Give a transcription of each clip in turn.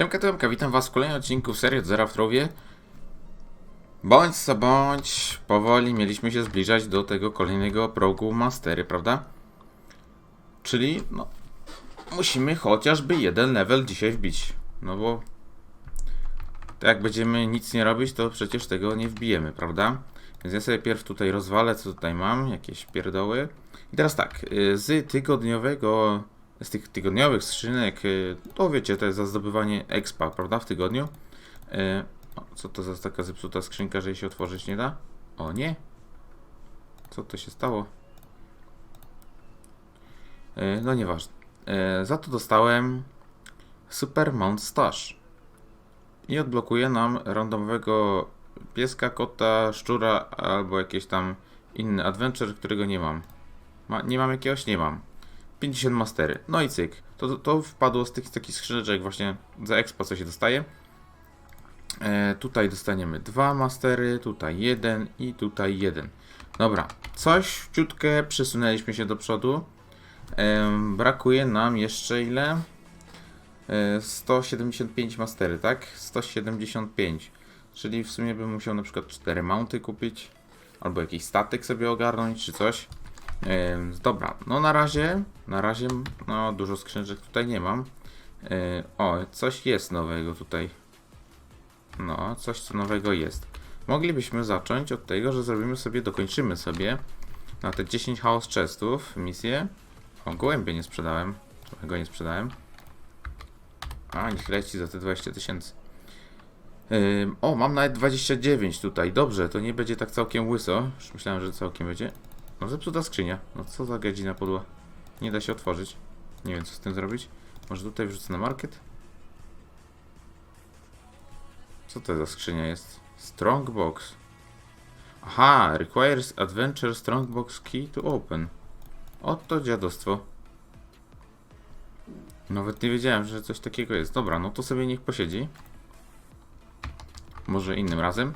Siemka Tomka, witam was w kolejnym odcinku serii od Zera w. Bądź co bądź, powoli mieliśmy się zbliżać do tego kolejnego progu Mastery, prawda? Czyli, no, musimy chociażby jeden level dzisiaj wbić. No bo, to jak będziemy nic nie robić, to przecież tego nie wbijemy, prawda? Więc ja sobie pierw tutaj rozwalę, co tutaj mam, jakieś pierdoły. I teraz tak, y, z tygodniowego, z tych tygodniowych skrzynek, y, to wiecie, to jest za zdobywanie expa, prawda, w tygodniu. Y, co to za taka zepsuta skrzynka, że jej się otworzyć nie da? O nie. Co to się stało? Y, No nieważne. Za to dostałem Super Mount Stash. I odblokuje nam randomowego pieska, kota, szczura albo jakieś tam inny adventure, którego nie mam. Ma, nie mam jakiegoś? Nie mam. 50 mastery. No i cyk. To, to wpadło z tych takich skrzyneczek właśnie za expo, co się dostaje. E, tutaj dostaniemy dwa mastery, tutaj jeden i tutaj jeden. Dobra, coś ciutkę przesunęliśmy się do przodu. Em, brakuje nam jeszcze ile? E, 175 mastery, tak? 175. Czyli w sumie bym musiał na przykład 4 mounty kupić. Albo jakiś statek sobie ogarnąć, czy coś. Em, dobra, no na razie, na razie, no dużo skrzyneczek tutaj nie mam. E, o, coś jest nowego tutaj. No, coś co nowego jest. Moglibyśmy zacząć od tego, że zrobimy sobie, dokończymy sobie na te 10 chaos chestów misję. O, gołębie nie sprzedałem. Go nie sprzedałem. A, niech leci za te 20 tysięcy. Ym, o, mam nawet 29 tutaj. Dobrze, to nie będzie tak całkiem łyso. Już myślałem, że całkiem będzie. No zepsuta skrzynia. No co za gadzina podła. Nie da się otworzyć. Nie wiem co z tym zrobić. Może tutaj wrzucę na market? Co to za skrzynia jest? Strongbox. Aha, requires adventure strongbox key to open. Oto dziadostwo. Nawet nie wiedziałem, że coś takiego jest. Dobra, no to sobie niech posiedzi. Może innym razem.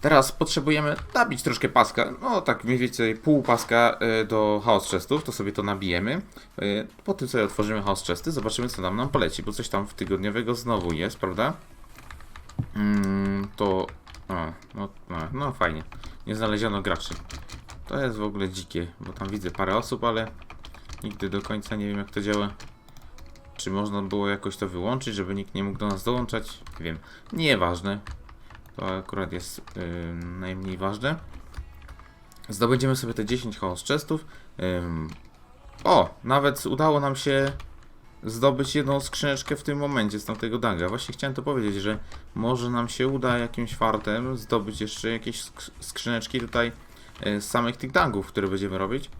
Teraz potrzebujemy nabić troszkę paska. No tak mniej więcej pół paska y, do chaos chestów. To sobie to nabijemy. Y, Po tym sobie otworzymy chaos chesty. Zobaczymy co nam nam poleci. Bo coś tam w tygodniowego znowu jest, prawda? Mm, to... A, no, no, no fajnie. Nie znaleziono graczy. To jest w ogóle dzikie, bo tam widzę parę osób, ale nigdy do końca nie wiem jak to działa. Czy można było jakoś to wyłączyć, żeby nikt nie mógł do nas dołączać? Nie wiem. Nieważne. To akurat jest yy, najmniej ważne. Zdobędziemy sobie te 10 chaos chestów. Ym, o, nawet udało nam się zdobyć jedną skrzyneczkę w tym momencie z tamtego danga. Właśnie chciałem to powiedzieć, że może nam się uda jakimś fartem zdobyć jeszcze jakieś sk- skrzyneczki tutaj e, z samych tych dangów, które będziemy robić.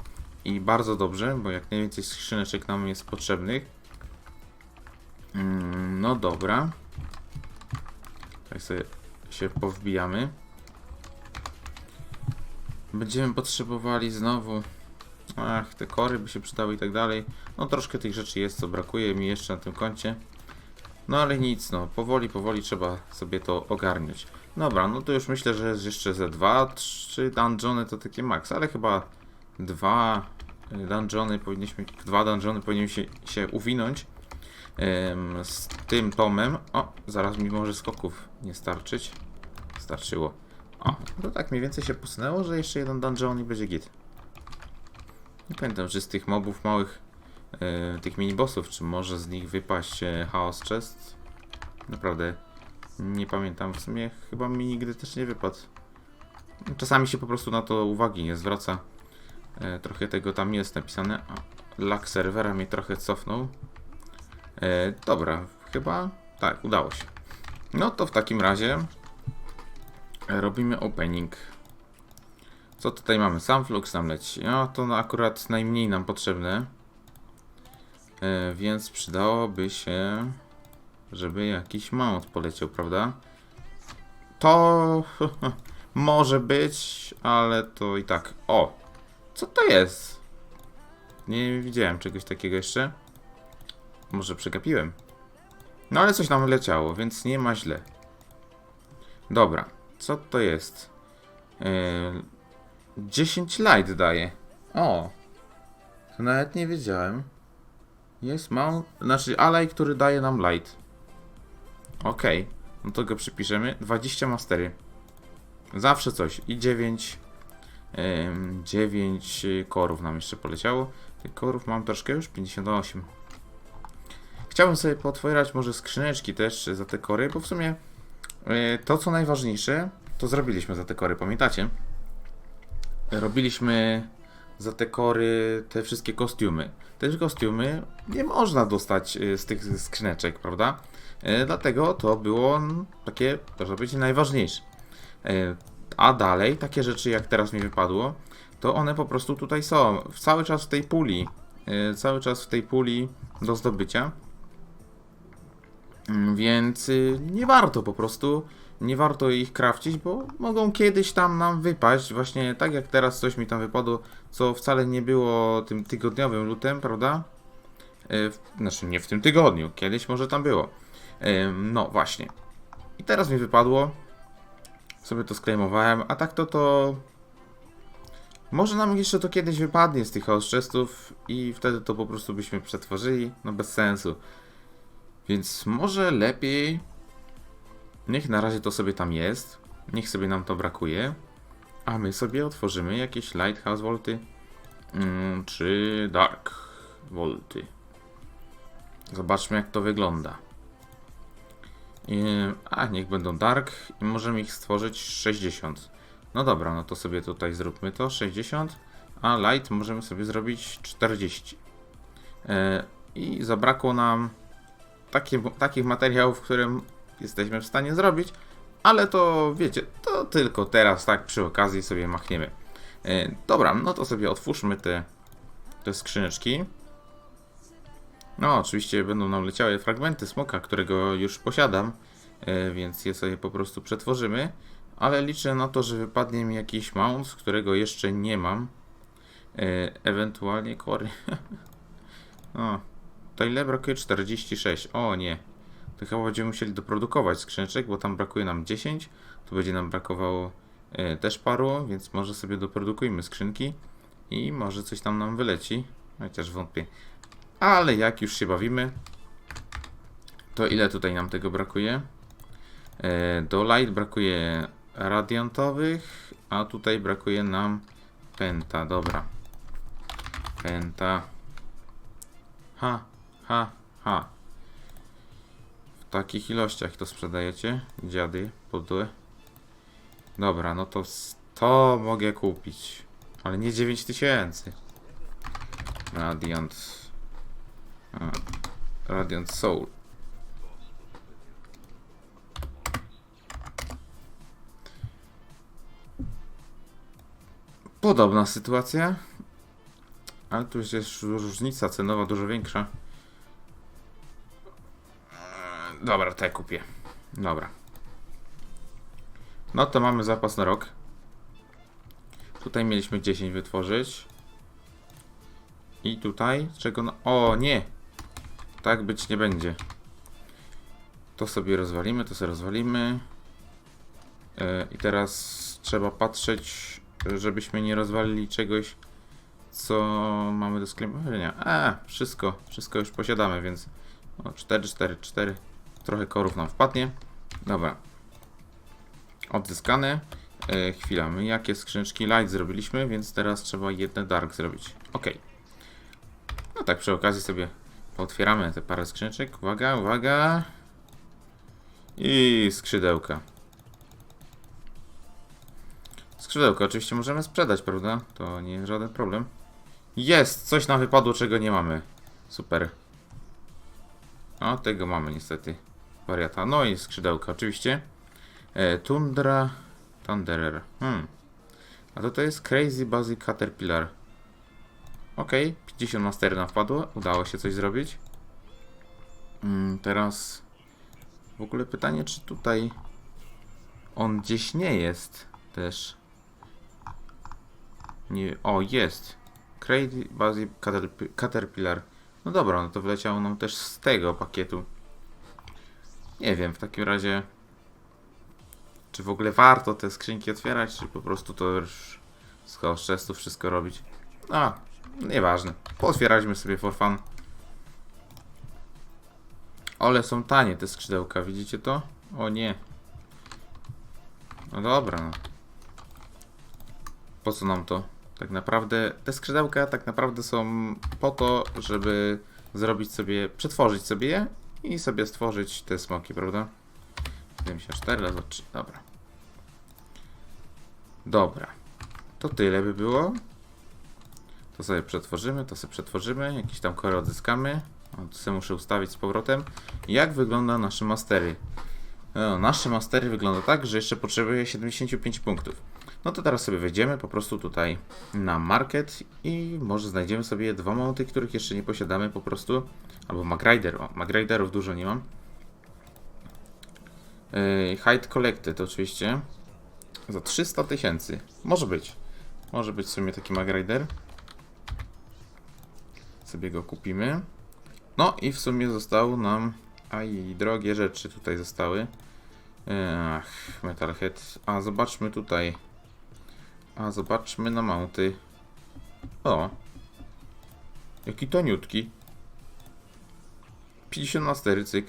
I bardzo dobrze, bo jak najwięcej skrzyneczek nam jest potrzebnych. No dobra. Tak sobie się powbijamy. Będziemy potrzebowali znowu Ach, te kory by się przydały i tak dalej. No troszkę tych rzeczy jest, co brakuje mi jeszcze na tym koncie. No ale nic, no powoli, powoli trzeba sobie to ogarnąć. Dobra, no to już myślę, że jest jeszcze ze dwa, trzy dungeony to takie maks, ale chyba dwa y, dungeony powinniśmy, dwa dungeony powinniśmy się, się uwinąć z tym tomem. O, zaraz mi może skoków nie starczyć. Starczyło. O, to tak mniej więcej się posunęło, że jeszcze jeden dungeon i będzie git. Nie pamiętam, czy z tych mobów małych, e, tych minibossów, czy może z nich wypaść e, Chaos Chest? Naprawdę nie pamiętam. W sumie chyba mi nigdy też nie wypadł. Czasami się po prostu na to uwagi nie zwraca. E, trochę tego tam jest napisane. O, lag serwera mnie trochę cofnął. E, dobra, chyba tak, udało się. No to w takim razie robimy opening. Co tutaj mamy? Sam flux nam leci. No to akurat najmniej nam potrzebne. E, więc przydałoby się, żeby jakiś mount poleciał, prawda? To może być, ale to i tak. O! Co to jest? Nie widziałem czegoś takiego jeszcze. Może przegapiłem. No ale coś nam leciało, więc nie ma źle. Dobra, co to jest? Yy, 10 light daje. O. To nawet nie wiedziałem. Jest mount, znaczy alej, który daje nam light. Okej, no to go przypiszemy. 20 mastery. Zawsze coś. I 9. Ym, 9 korów nam jeszcze poleciało. Tych korów mam troszkę już, 58. Chciałbym sobie potwierać może skrzyneczki też za te kory, bo w sumie y, to co najważniejsze, to zrobiliśmy za te kory, pamiętacie? Robiliśmy za te kory te wszystkie kostiumy. Te kostiumy nie można dostać y, z tych skrzyneczek, prawda? Y, Dlatego to było takie, można powiedzieć, najważniejsze. A dalej, takie rzeczy jak teraz mi wypadło, to one po prostu tutaj są. Cały czas w tej puli. Cały czas w tej puli do zdobycia. Mm, Więc y, nie warto po prostu, nie warto ich krawcić, bo mogą kiedyś tam nam wypaść. Właśnie tak jak teraz coś mi tam wypadło, co wcale nie było tym tygodniowym lutem, prawda? Y, Znaczy nie w tym tygodniu, kiedyś może tam było. No właśnie. I teraz mi wypadło. Sobie to sklejmowałem, a tak to to. Może nam jeszcze to kiedyś wypadnie z tych house chestów i wtedy to po prostu byśmy przetworzyli. No bez sensu. Więc może lepiej. Niech na razie to sobie tam jest. Niech sobie nam to brakuje. A my sobie otworzymy jakieś Lighthouse Volty. Mm, czy Dark Volty. Zobaczmy jak to wygląda. Yy, a, niech będą Dark i możemy ich stworzyć 60. No dobra, no to sobie tutaj zróbmy to 60, a Light możemy sobie zrobić 40. Yy, I zabrakło nam takich materiałów, które jesteśmy w stanie zrobić, ale to wiecie, to tylko teraz tak przy okazji sobie machniemy. Yy, dobra, no to sobie otwórzmy te, te skrzyneczki. No, oczywiście będą nam leciały fragmenty smoka, którego już posiadam, e, więc je sobie po prostu przetworzymy. Ale liczę na to, że wypadnie mi jakiś mount, którego jeszcze nie mam. E, Ewentualnie kory. o, to ile brakuje? 46. O nie. To chyba będziemy musieli doprodukować skrzyneczek, bo tam brakuje nam 10. Tu będzie nam brakowało e, też paru, więc może sobie doprodukujmy skrzynki i może coś tam nam wyleci. Chociaż wątpię. Ale jak już się bawimy, to ile tutaj nam tego brakuje? E, do light brakuje radiantowych, a tutaj brakuje nam penta. Dobra. Penta. Ha, ha, ha. W takich ilościach to sprzedajecie? Dziady, podłe. Dobra, no to s- to mogę kupić. Ale nie 9000. Radiant. A, Radiant Soul. Podobna sytuacja. Ale tu jest różnica cenowa dużo większa. Dobra, te kupię. Dobra. No to mamy zapas na rok. Tutaj mieliśmy 10 wytworzyć. I tutaj, czego no... O, nie! Tak być nie będzie. To sobie rozwalimy, to sobie rozwalimy. E, I teraz trzeba patrzeć, żebyśmy nie rozwalili czegoś, co mamy do sklepowania. A, wszystko, wszystko już posiadamy, więc o, 4, 4, 4. Trochę korów nam wpadnie. Dobra. Odzyskane. E, chwila, my jakie skrzyneczki light zrobiliśmy, więc teraz trzeba jedne dark zrobić. Okej. No tak przy okazji sobie otwieramy te parę skrzyneczek. Uwaga, uwaga. I skrzydełka. Skrzydełka oczywiście możemy sprzedać, prawda? To nie żaden problem. Jest! Coś nam wypadło, czego nie mamy. Super. O, tego mamy niestety. Wariata. No i skrzydełka oczywiście. E, tundra. Thunderer. Hmm. A to to jest Crazy Basic Caterpillar. Okej, 50 mastery nam wpadło. Udało się coś zrobić. Mm, teraz w ogóle pytanie, czy tutaj on gdzieś nie jest też. Nie, o jest. Crazy Basic Caterp- Caterpillar. No dobra, no to wleciało nam też z tego pakietu. Nie wiem, w takim razie czy w ogóle warto te skrzynki otwierać, czy po prostu to już z house chestu wszystko robić. A, nieważne. Pootwieraliśmy sobie for fun. Ale są tanie te skrzydełka, widzicie to? O nie. No dobra, no. Po co nam to? Tak naprawdę, te skrzydełka tak naprawdę są po to, żeby zrobić sobie, przetworzyć sobie je i sobie stworzyć te smoki, prawda? 74 razy 3, dobra. Dobra. To tyle by było. To sobie przetworzymy, to sobie przetworzymy, jakieś tam kory odzyskamy. O, sobie muszę ustawić z powrotem. Jak wygląda nasze mastery? E, nasze mastery wygląda tak, że jeszcze potrzebuję 75 punktów. No to teraz sobie wejdziemy po prostu tutaj na market i może znajdziemy sobie dwa mounty, których jeszcze nie posiadamy po prostu. Albo MacRider. O, MacRiderów dużo nie mam. Yy, Hide Collected oczywiście. Za 300 tysięcy. Może być. Może być w sumie taki MacRider. Sobie go kupimy. No i w sumie zostało nam... Aj, drogie rzeczy tutaj zostały. Ach, Metalhead. A zobaczmy tutaj. A zobaczmy na mounty. O. Jaki toniutki. 50 na 4 cyk.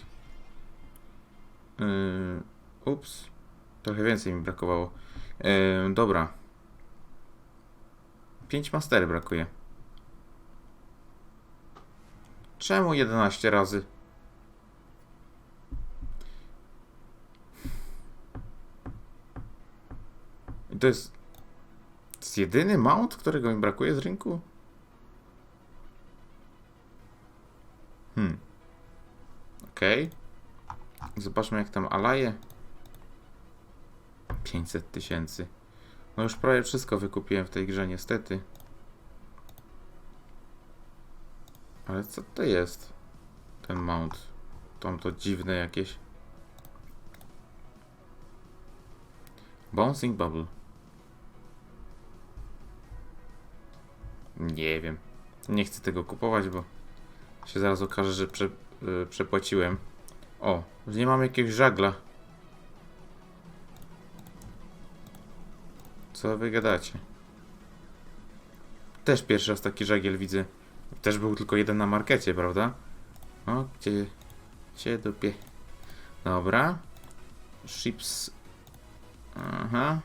Yy, ups. Trochę więcej mi brakowało. Yy, dobra. 5 mastery brakuje. Czemu 11 razy? To jest. Jedyny mount, którego mi brakuje z rynku? Hmm. Okej. Zobaczmy jak tam alaje. 500 tysięcy. No już prawie wszystko wykupiłem w tej grze, niestety. Ale co to jest? Ten mount. Tam to dziwne jakieś. Bouncing Bubble. Nie wiem. Nie chcę tego kupować, bo się zaraz okaże, że prze, y, przepłaciłem. O, nie mam jakiegoś żagla. Co wy gadacie? Też pierwszy raz taki żagiel widzę. Też był tylko jeden na markecie, prawda? O, gdzie... Gdzie dupie? Dobra. Ships... Aha.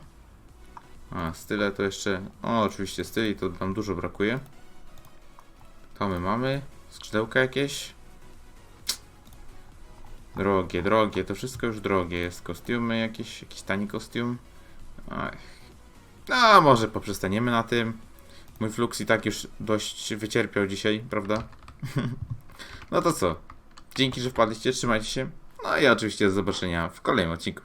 A, style to jeszcze... O, oczywiście styli, to nam dużo brakuje. To my mamy. Skrzydełka jakieś. Drogie, drogie, to wszystko już drogie jest. Kostiumy jakieś, jakiś tani kostium. Ach. No, może poprzestaniemy na tym. Mój flux i tak już dość wycierpiał dzisiaj, prawda? no to co? Dzięki, że wpadliście, trzymajcie się. No i oczywiście do zobaczenia w kolejnym odcinku.